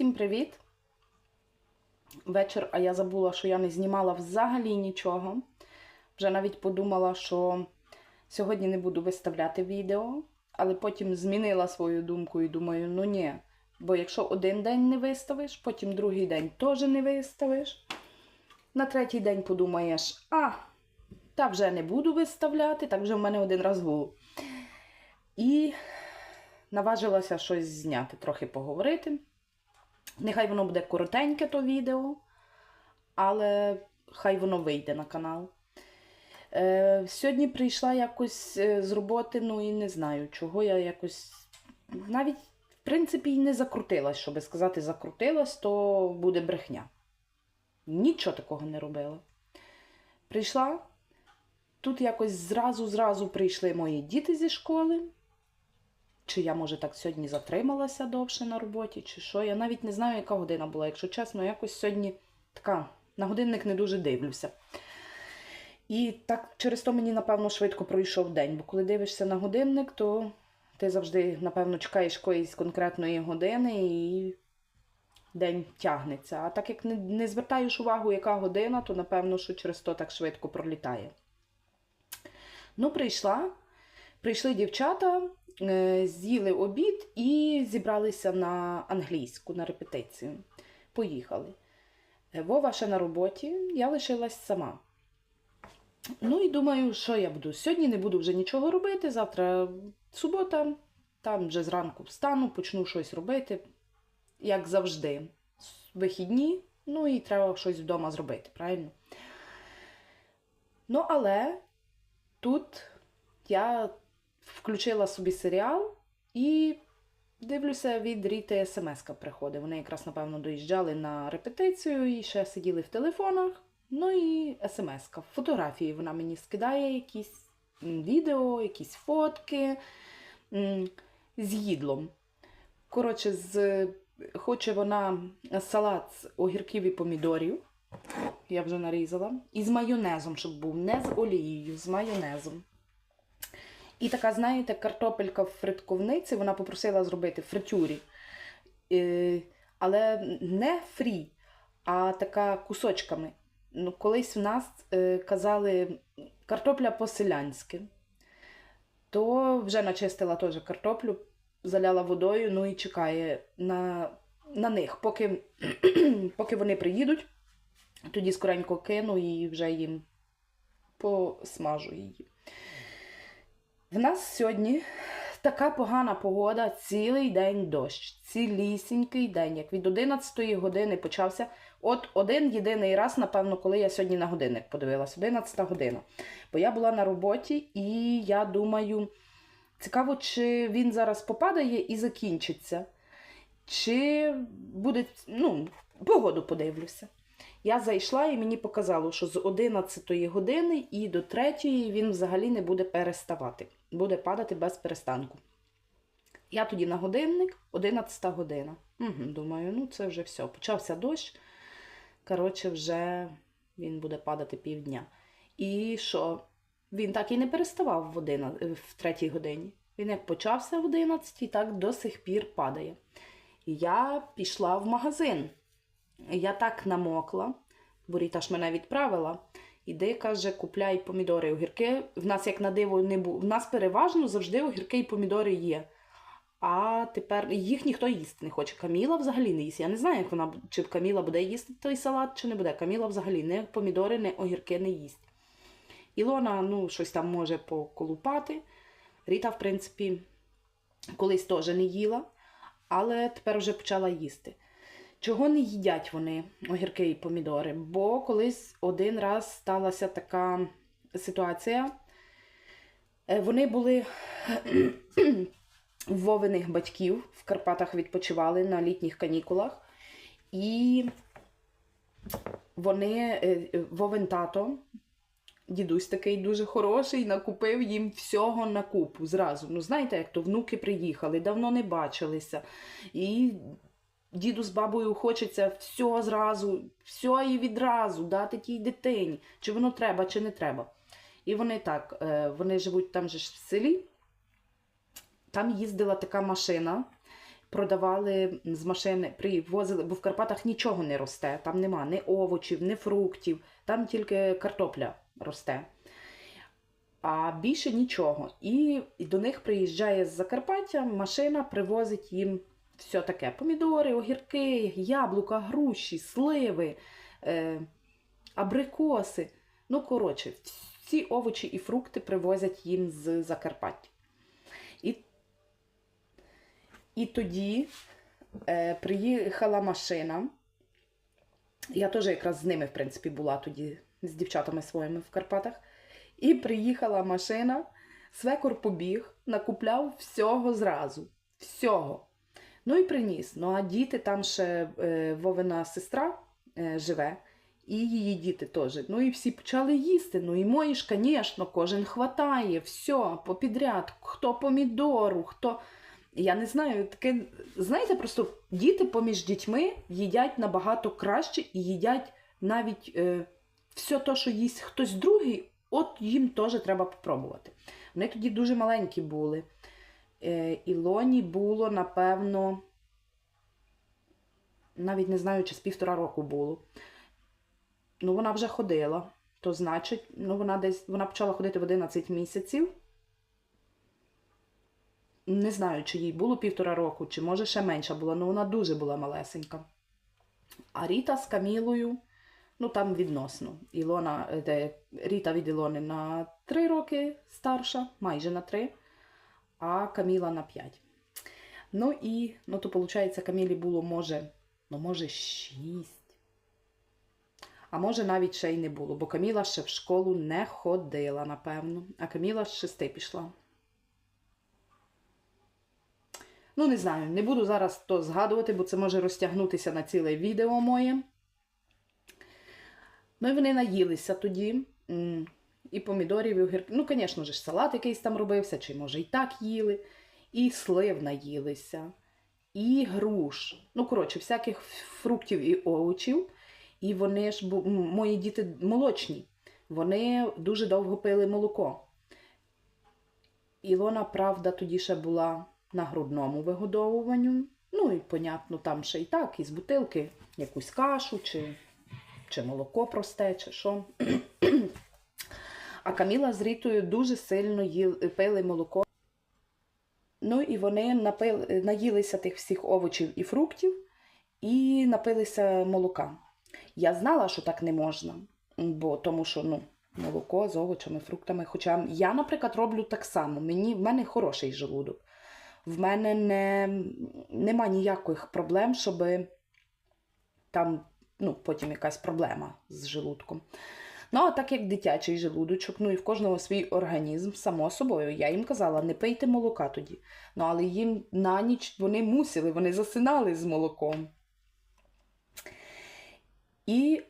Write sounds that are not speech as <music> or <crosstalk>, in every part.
Всім привіт! Вечір, а я забула, що я не знімала взагалі нічого. Вже навіть подумала, що сьогодні не буду виставляти відео, але потім змінила свою думку і думаю, ну ні. Бо якщо один день не виставиш, потім другий день теж не виставиш. На третій день подумаєш, а, та вже не буду виставляти, так вже в мене один раз було. І наважилася щось зняти, трохи поговорити. Нехай воно буде коротеньке, то відео, але хай воно вийде на канал. Е, сьогодні прийшла якось е, з роботи, ну і не знаю, чого я якось навіть, в принципі, і не закрутилась, щоб сказати, закрутилась, то буде брехня. Нічого такого не робила. Прийшла, тут якось зразу-зразу прийшли мої діти зі школи. Чи я, може, так сьогодні затрималася довше на роботі, чи що. Я навіть не знаю, яка година була. Якщо чесно, якось сьогодні така на годинник не дуже дивлюся. І так через то мені, напевно, швидко пройшов день. Бо коли дивишся на годинник, то ти завжди, напевно, чекаєш якоїсь конкретної години і день тягнеться. А так як не, не звертаєш увагу, яка година, то напевно, що через то так швидко пролітає. Ну, прийшла. Прийшли дівчата, е, з'їли обід і зібралися на англійську на репетицію. Поїхали. Е, Вова ще на роботі, я лишилась сама. Ну і думаю, що я буду. Сьогодні не буду вже нічого робити. Завтра субота, там вже зранку встану, почну щось робити, як завжди. Вихідні, ну і треба щось вдома зробити, правильно? Ну, але тут я включила собі серіал і дивлюся, від Ріти смс-ка приходить. Вони якраз, напевно, доїжджали на репетицію і ще сиділи в телефонах. Ну і смс-ка. Фотографії вона мені скидає якісь відео, якісь фотки з їдлом. Коротше, з... хоче вона салат з огірків і помідорів. Я вже нарізала. І з майонезом, щоб був. Не з олією, з майонезом. І така, знаєте, картопелька в фритковниці, вона попросила зробити в фритюрі. Е, але не фрі, а така кусочками. Ну, колись в нас е, казали картопля по-селянськи. То вже начистила теж картоплю, заляла водою, ну і чекає на, на них, поки, <clears throat> поки вони приїдуть, тоді скоренько кину і вже їм посмажу її. В нас сьогодні така погана погода, цілий день дощ, цілісінький день. Як від 11 години почався. От один єдиний раз, напевно, коли я сьогодні на годинник подивилась, 11 година. Бо я була на роботі, і я думаю, цікаво, чи він зараз попадає і закінчиться, чи буде, ну, погоду подивлюся. Я зайшла і мені показало, що з 11 години і до 3 він взагалі не буде переставати. Буде падати без перестанку. Я тоді на годинник, 11 година. Угу, думаю, ну це вже все. Почався дощ. Коротше, вже він буде падати півдня. І що? Він так і не переставав в, 11, в 3 годині. Він як почався в 11, так до сих пір падає. І я пішла в магазин. Я так намокла, боріта ж мене відправила. Іди, каже, купляй помідори, огірки. В нас, як на диво, не було. В нас переважно завжди огірки і помідори є. А тепер їх ніхто їсти не хоче. Каміла взагалі не їсть. Я не знаю, як вона чи Каміла буде їсти той салат, чи не буде. Каміла взагалі не помідори, не огірки не їсть. Ілона, ну, щось там може поколупати. Ріта, в принципі, колись теж не їла, але тепер вже почала їсти. Чого не їдять вони, огірки і помідори? Бо колись один раз сталася така ситуація. Е, Вони були <clears throat> в Вовиних батьків в Карпатах відпочивали на літніх канікулах. І вони, е, Вовин тато, дідусь такий дуже хороший, накупив їм всього на купу зразу. Ну, знаєте, як то внуки приїхали, давно не бачилися. І діду з бабою хочеться все зразу, все і відразу дати тій дитині, чи воно треба, чи не треба. І вони так, е, вони живуть там же ж в селі. Там їздила така машина продавали з машини, привозили, бо в Карпатах нічого не росте. Там нема ні овочів, ні фруктів, там тільки картопля росте. А більше нічого. І, і до них приїжджає з Закарпаття, машина привозить їм все таке: помідори, огірки, яблука, груші, сливи, е, абрикоси. Ну, коротше, всі овочі і фрукти привозять їм з Закарпаття. І, і тоді е, приїхала машина. Я теж якраз з ними, в принципі, була тоді, з дівчатами своїми в Карпатах. І приїхала машина, свекор побіг, накупляв всього зразу. Всього. Ну і приніс. Ну а діти там ще е, Вовина сестра е, живе, і її діти теж. Ну і всі почали їсти. Ну і мої ж, звісно, кожен хватає, все, попідряд, хто помідору, хто. Я не знаю, таке, знаєте, просто діти поміж дітьми їдять набагато краще і їдять навіть е, все те, що їсть хтось другий, от їм теж треба попробувати. Вони тоді дуже маленькі були. Е, Ілоні було, напевно, навіть не знаю, чи з півтора року було. Ну, вона вже ходила. То значить, ну, вона десь вона почала ходити в 11 місяців. Не знаю, чи їй було півтора року, чи може ще менша була, але вона дуже була малесенька. А Ріта з Камілою, ну там відносно. Ілона, е, де, Ріта від Ілони на 3 роки старша, майже на 3, а Каміла на 5. Ну і, ну то, виходить, Камілі було, може, ну, може, 6. А може, навіть ще й не було, бо Каміла ще в школу не ходила, напевно. А Каміла з 6 пішла. Ну, не знаю, не буду зараз то згадувати, бо це може розтягнутися на ціле відео моє. Ну і вони наїлися тоді. І помідорів, і огірки. Ну, звісно ж, салат якийсь там робився, чи може і так їли. І слив наїлися, і груш. Ну, коротше, всяких фруктів і овочів. І вони ж, мої діти молочні, вони дуже довго пили молоко. Ілона, правда, тоді ще була на грудному вигодовуванню. Ну і, понятно, там ще й так, із бутилки якусь кашу, чи, чи молоко просте, чи що. А Каміла з Рітою дуже сильно їли, пили молоко. Ну і вони напили, наїлися тих всіх овочів і фруктів і напилися молока. Я знала, що так не можна, бо тому що ну, молоко з овочами, фруктами. Хоча я, наприклад, роблю так само. Мені, в мене хороший желудок. В мене не, нема ніяких проблем, щоб там ну, потім якась проблема з желудком. Ну, а так як дитячий желудочок, ну і в кожного свій організм, само собою, я їм казала, не пийте молока тоді. Ну, але їм на ніч вони мусили, вони засинали з молоком. І,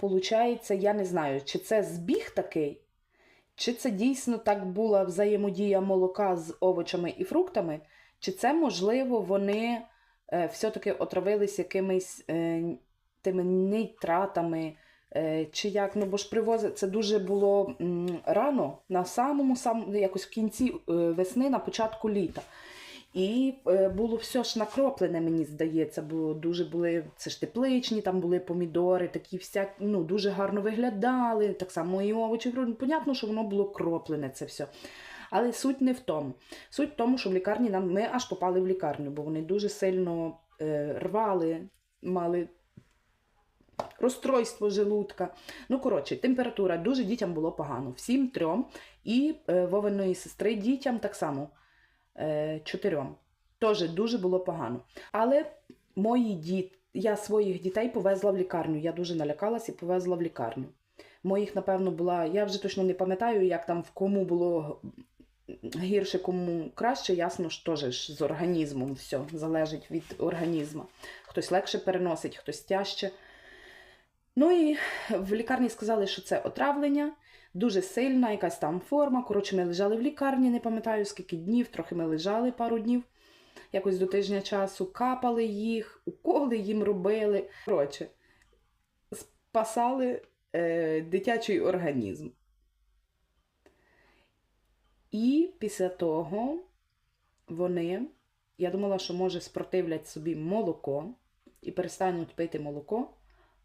виходить, я не знаю, чи це збіг такий, чи це дійсно так була взаємодія молока з овочами і фруктами, чи це, можливо, вони е, все-таки отравились якимись е, тими нітратами, чи як, ну бо ж привозили, це дуже було рано, на самому самому якось в кінці е, весни, на початку літа. І е, було все ж накроплене, мені здається, бо дуже були це ж тепличні, там були помідори, такі всякі, ну, дуже гарно виглядали. Так само і овочі. Ну, Понятно, що воно було кроплене це все. Але суть не в тому. Суть в тому, що в лікарні нам ми аж попали в лікарню, бо вони дуже сильно е, рвали, мали розстройство желудка. Ну, коротше, температура дуже дітям було погано. Всім трьом. І е, Вовиної сестри дітям так само е, чотирьом. Теж дуже було погано. Але мої діти, я своїх дітей повезла в лікарню. Я дуже налякалась і повезла в лікарню. Моїх, напевно, була. Я вже точно не пам'ятаю, як там в кому було гірше, кому краще. Ясно ж теж з організмом все залежить від організму. Хтось легше переносить, хтось тяжче. Ну і в лікарні сказали, що це отравлення, дуже сильна, якась там форма. Коротше, ми лежали в лікарні, не пам'ятаю скільки днів, трохи ми лежали пару днів, якось до тижня часу, капали їх, уколи їм робили. Коротше, спасали е, дитячий організм. І після того вони Я думала, що може спротивлять собі молоко і перестануть пити молоко.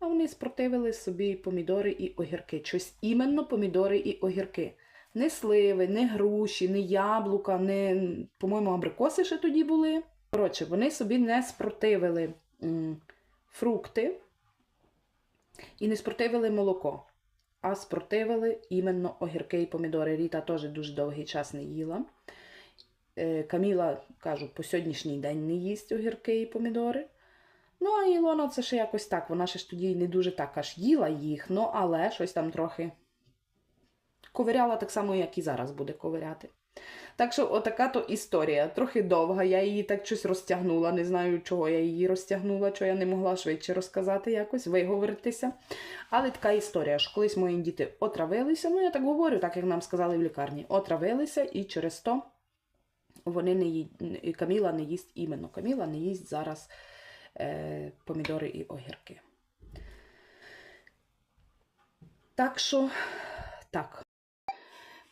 А вони спротивили собі помідори і огірки. Щось іменно помідори і огірки. Не сливи, не груші, не яблука, не, по-моєму, абрикоси ще тоді були. Коротше, вони собі не спротивили м, фрукти і не спротивили молоко, а спротивили іменно огірки і помідори. Ріта теж дуже довгий час не їла. Е, Каміла, кажу, по сьогоднішній день не їсть огірки і помідори. Ну, а Ілона це ще якось так. Вона ще ж тоді не дуже так аж їла їх, ну але щось там трохи ковиряла так само, як і зараз буде ковиряти. Так що, отака то історія. Трохи довга. Я її так щось розтягнула. Не знаю, чого я її розтягнула, чого я не могла швидше розказати якось, виговоритися. Але така історія, що колись мої діти отравилися. Ну, я так говорю, так як нам сказали в лікарні, отравилися, і через то вони не ї... Каміла не їсть іменно. Каміла не їсть зараз помідори і огірки. Так що, так.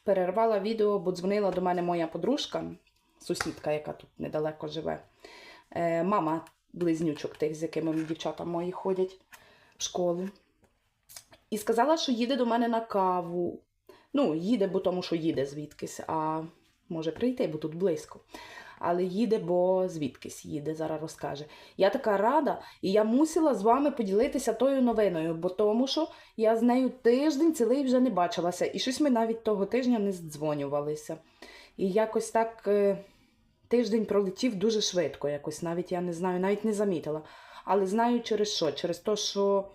Перервала відео, бо дзвонила до мене моя подружка, сусідка, яка тут недалеко живе. Е, мама близнючок тих, з якими дівчата мої ходять в школу. І сказала, що їде до мене на каву. Ну, їде, бо тому що їде звідкись, а може прийти, бо тут близько. Але їде, бо звідкись їде, зараз розкаже. Я така рада, і я мусила з вами поділитися тою новиною, бо тому що я з нею тиждень цілий вже не бачилася. І щось ми навіть того тижня не здзвонювалися. І якось так е, тиждень пролетів дуже швидко, якось навіть я не знаю, навіть не замітила. Але знаю через що? Через те, що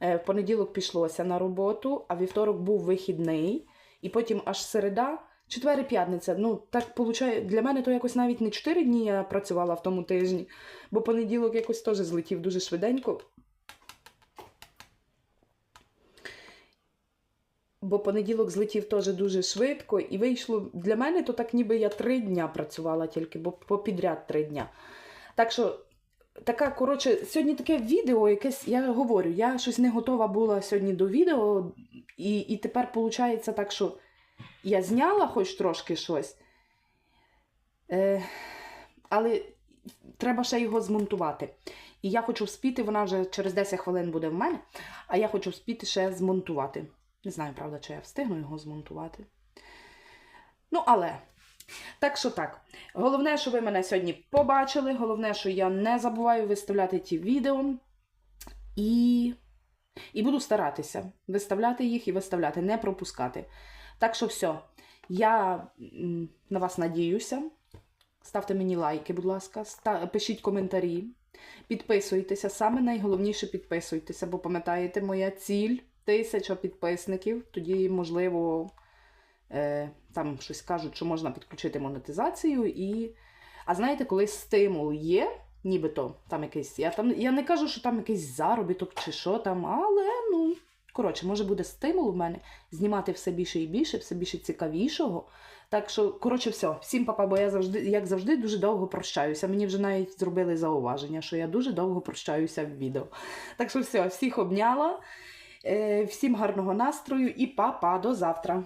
е, в понеділок пішлося на роботу, а вівторок був вихідний, і потім аж середа. Четвер і п'ятниця. Ну, так получає. Для мене то якось навіть не 4 дні я працювала в тому тижні, бо понеділок якось теж злетів дуже швиденько. Бо понеділок злетів теж дуже швидко, і вийшло для мене, то так ніби я три дня працювала тільки, бо попідряд три дня. Так що, така, коротше, сьогодні таке відео, якесь, я говорю, я щось не готова була сьогодні до відео, і, і тепер виходить так, що. Я зняла хоч трошки щось, е, але треба ще його змонтувати. І я хочу вспіти, вона вже через 10 хвилин буде в мене, а я хочу вспіти ще змонтувати. Не знаю, правда, чи я встигну його змонтувати. Ну, але, так що так. Головне, що ви мене сьогодні побачили. Головне, що я не забуваю виставляти ті відео. І, і буду старатися виставляти їх і виставляти, не пропускати. Так що все, я на вас надіюся. Ставте мені лайки, будь ласка, пишіть коментарі, підписуйтеся. Саме найголовніше підписуйтеся, бо пам'ятаєте, моя ціль тисяча підписників. Тоді, можливо, е, там щось кажуть, що можна підключити монетизацію. І... А знаєте, коли стимул є, нібито там якийсь. Я, там, я не кажу, що там якийсь заробіток чи що там, але ну. Коротше, може буде стимул в мене знімати все більше і більше, все більше цікавішого. Так що, коротше, все, всім папа, бо я завжди, як завжди, дуже довго прощаюся. Мені вже навіть зробили зауваження, що я дуже довго прощаюся в відео. Так що все, всіх обняла, е, всім гарного настрою і папа, до завтра.